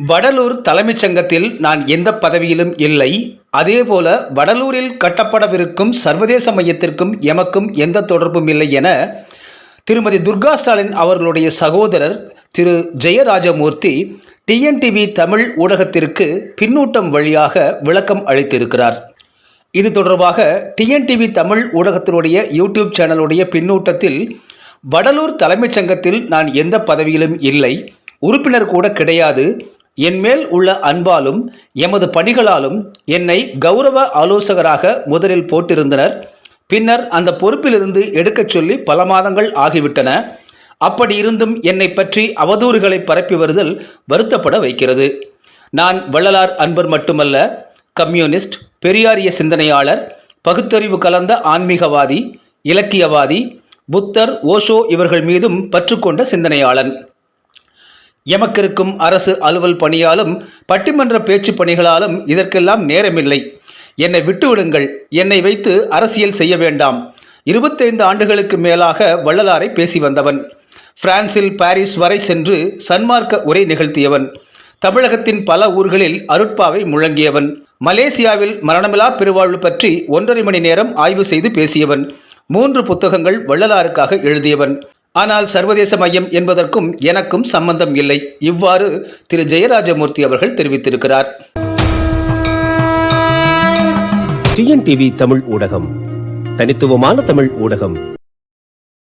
வடலூர் தலைமைச் சங்கத்தில் நான் எந்த பதவியிலும் இல்லை. அதேபோல வடலூரில் கட்டப்படவிருக்கும் சர்வதேச மையத்திற்கும் எமக்கும் எந்த தொடர்பும் இல்லை என திருமதி துர்கா ஸ்டாலின் அவர்களுடைய சகோதரர் திரு ஜெயராஜமூர்த்தி டிஎன்டிவி தமிழ் ஊடகத்திற்கு பின்னூட்டம் வழியாக விளக்கம் அளித்திருக்கிறார். இது தொடர்பாக டிஎன்டிவி தமிழ் ஊடகத்தினுடைய யூடியூப் சேனலுடைய பின்னூட்டத்தில் வடலூர் தலைமைச் சங்கத்தில் நான் எந்த பதவியிலும் இல்லை. உறுப்பினர் கூட கிடையாது. என்மேல் உள்ள அன்பாலும் எமது பணிகளாலும் என்னை கௌரவ ஆலோசகராக முதலில் போட்டிருந்தனர். பின்னர் அந்த பொறுப்பிலிருந்து எடுக்கச் சொல்லி பல மாதங்கள் ஆகிவிட்டன. அப்படி இருந்தும் என்னை பற்றி அவதூறுகளை பரப்பி வருதல் வருத்தப்பட வைக்கிறது. நான் வள்ளலார் அன்பர் மட்டுமல்ல கம்யூனிஸ்ட் பெரியாரிய சிந்தனையாளர் பகுத்தறிவு கலந்த ஆன்மீகவாதி இலக்கியவாதி புத்தர் ஓஷோ இவர்கள் மீதும் பற்றுக்கொண்ட சிந்தனையாளன். எமக்கிருக்கும் அரசு அலுவல் பணியாலும் பட்டிமன்ற பேச்சு பணிகளாலும் இதற்கெல்லாம் நேரமில்லை. என்னை விட்டுவிடுங்கள். என்னை வைத்து அரசியல் செய்ய வேண்டாம். இருபத்தைந்து ஆண்டுகளுக்கு மேலாக வள்ளலாரை பேசி வந்தவன். பிரான்சில் பாரிஸ் வரை சென்று சன்மார்க்க உரை நிகழ்த்தியவன். தமிழகத்தின் பல ஊர்களில் அருட்பாவை முழங்கியவன். மலேசியாவில் மரணமிலா பெருவாழ்வு பற்றி ஒன்றரை மணி நேரம் ஆய்வு செய்து பேசியவன். மூன்று புத்தகங்கள் வள்ளலாருக்காக எழுதியவன். ஆனால் சர்வதேச மையம் என்பதற்கும் எனக்கும் சம்பந்தம் இல்லை. இவ்வாறு திரு. ஜெயராஜமூர்த்தி அவர்கள் தெரிவித்திருக்கிறார். டிஎன்டிவி தமிழ் ஊடகம். தனித்துவமான தமிழ் ஊடகம்.